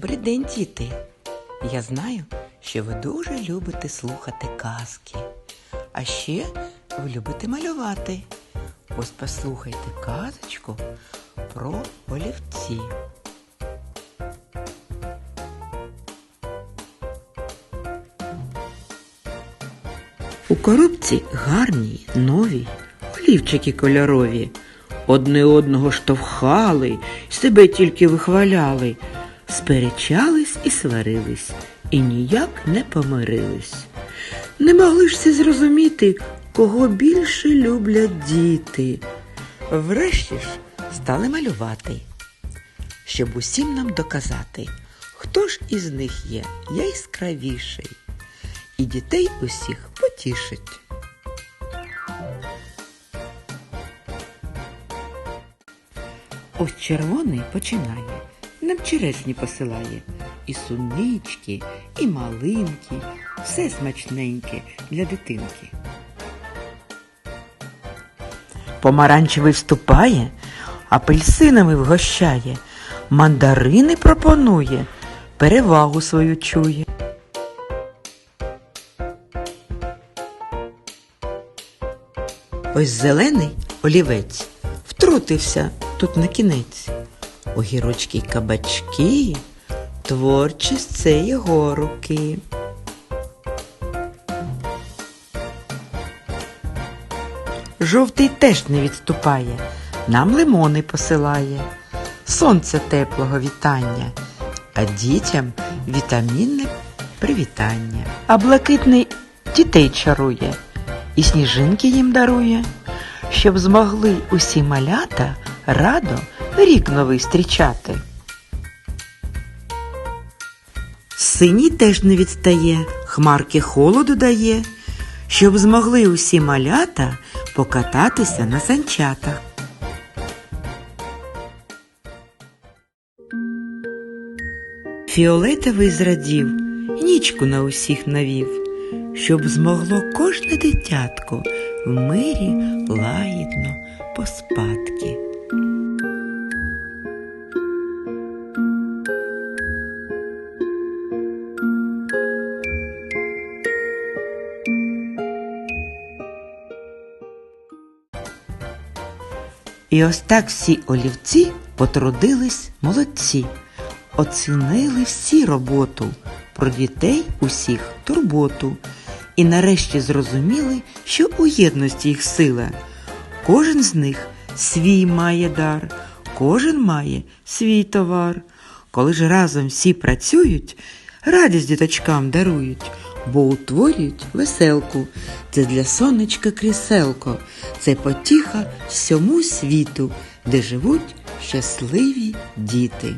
Добрий день, діти! Я знаю, що ви дуже любите слухати казки, а ще ви любите малювати. Ось послухайте казочку про олівці. У коробці гарні, нові, олівчики кольорові. Одне одного штовхали, себе тільки вихваляли, сперечались і сварились, і ніяк не помирились. Не могли ж всі зрозуміти, кого більше люблять діти. Врешті ж стали малювати, щоб усім нам доказати, хто ж із них є яскравіший, і дітей усіх потішить. Ось червоний починає, нам черешні посилає. І сунички, і малинки, все смачненьке для дитинки. Помаранчевий вступає, апельсинами вгощає, мандарини пропонує, перевагу свою чує. Ось зелений олівець втрутився тут на кінець. Огірочки й кабачки, творчість це його руки. Жовтий теж не відступає, нам лимони посилає, сонце теплого вітання, а дітям вітамінне привітання. А блакитний дітей чарує і сніжинки їм дарує, щоб змогли усі малята радо рік новий зустрічати. Синій теж не відстає, хмарки холоду дає, щоб змогли усі малята покататися на санчатах. Фіолетовий зрадів, нічку на усіх навів, щоб змогло кожне дитятко в мирі лагідно І ось так всі олівці потрудились молодці, оцінили всі роботу, про дітей усіх турботу, і нарешті зрозуміли, що у єдності їх сила. Кожен з них свій має дар, кожен має свій товар. Коли ж разом всі працюють, радість діточкам дарують, бо утворюють веселку. Це для сонечка кріселко, це потіха всьому світу, де живуть щасливі діти.